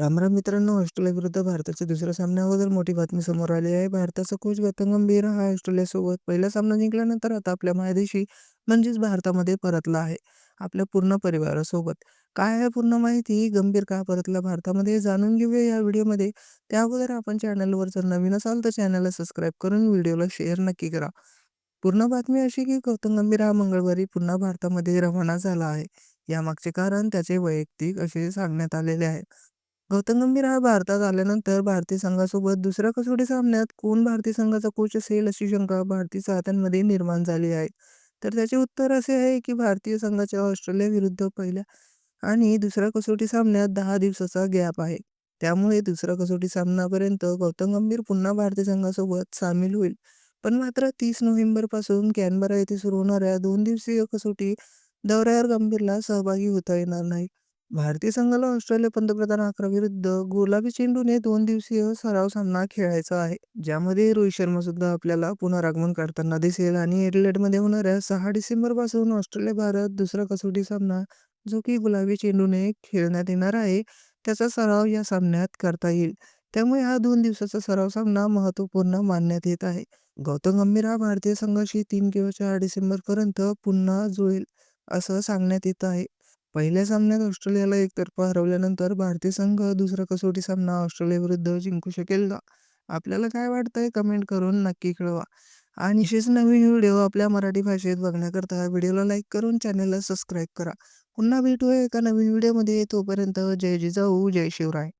रामराम मित्रांनो ऑस्ट्रेलिया विरुद्ध भारताच्या दुसऱ्या सामन्याबद्दल मोठी बातमी समोर आली आहे. भारताचा कोच गौतम गंभीर हा ऑस्ट्रेलियासोबत पहिला सामना जिंकल्यानंतर आता आपल्या मायदेशी म्हणजेच भारतामध्ये परतला आहे आपल्या पूर्ण परिवारासोबत. काय आहे पूर्ण माहिती? गंभीर का परतला भारतामध्ये? जाणून घेऊया या व्हिडिओमध्ये. त्या अगोदर आपण चॅनलवर जर नवीन असाल तर चॅनलला सबस्क्राईब करून व्हिडिओला शेअर नक्की करा. पूर्ण बातमी अशी की गौतम गंभीर हा मंगळवारी पुन्हा भारतामध्ये रवाना झाला आहे. यामागचे कारण त्याचे वैयक्तिक असे सांगण्यात आलेले आहे. गौतम गंभीर हा भारतात आल्यानंतर भारतीय संघासोबत दुसऱ्या कसोटी सामन्यात कोण भारतीय संघाचा कोच असेल अशी शंका भारतीय चाहत्यांमध्ये निर्माण झाली आहे. तर त्याचे उत्तर असे आहे की भारतीय संघाच्या ऑस्ट्रेलिया विरुद्ध पहिल्या आणि दुसऱ्या कसोटी सामन्यात दहा दिवसाचा गॅप आहे. त्यामुळे दुसऱ्या कसोटी सामन्यापर्यंत गौतम गंभीर पुन्हा भारतीय संघासोबत सामील होईल. पण मात्र तीस नोव्हेंबरपासून कॅनबरा येथे सुरू होणाऱ्या दोन दिवसीय कसोटी दौऱ्यावर गंभीरला सहभागी होता येणार नाही. भारतीय संघाला ऑस्ट्रेलिया पंतप्रधान अकरा विरुद्ध गुलाबी चेंडूने दोन दिवसीय सराव सामना खेळायचा आहे. ज्यामध्ये रोहित शर्मा सुद्धा आपल्याला पुनरागमन करताना दिसेल आणि एडलेटमध्ये होणाऱ्या सहा डिसेंबरपासून ऑस्ट्रेलिया भारत दुसरा कसोटी सामना जो की गुलाबी चेंडूने खेळण्यात येणार आहे त्याचा सराव या सामन्यात करता येईल. त्यामुळे हा दोन दिवसाचा सराव सामना महत्त्वपूर्ण मानण्यात येत आहे. गौतम गंभीर हा भारतीय संघाशी तीन किंवा चार डिसेंबर पर्यंत पुन्हा जुळेल असं सांगण्यात येत आहे. पहिल्या सामन्यात ऑस्ट्रेलियाला एकतर्फा हरवल्यानंतर भारतीय संघ दुसरा कसोटी सामना ऑस्ट्रेलियाविरुद्ध जिंकू शकेल का? आपल्याला काय वाटतंय? कमेंट करून नक्की कळवा. आणि असेच नवीन व्हिडिओ आपल्या मराठी भाषेत बघण्याकरता व्हिडिओला लाईक करून चॅनलला सबस्क्राईब करा. पुन्हा भेटूया एका नवीन व्हिडिओमध्ये. तोपर्यंत जय जिजाऊ जय शिवराय.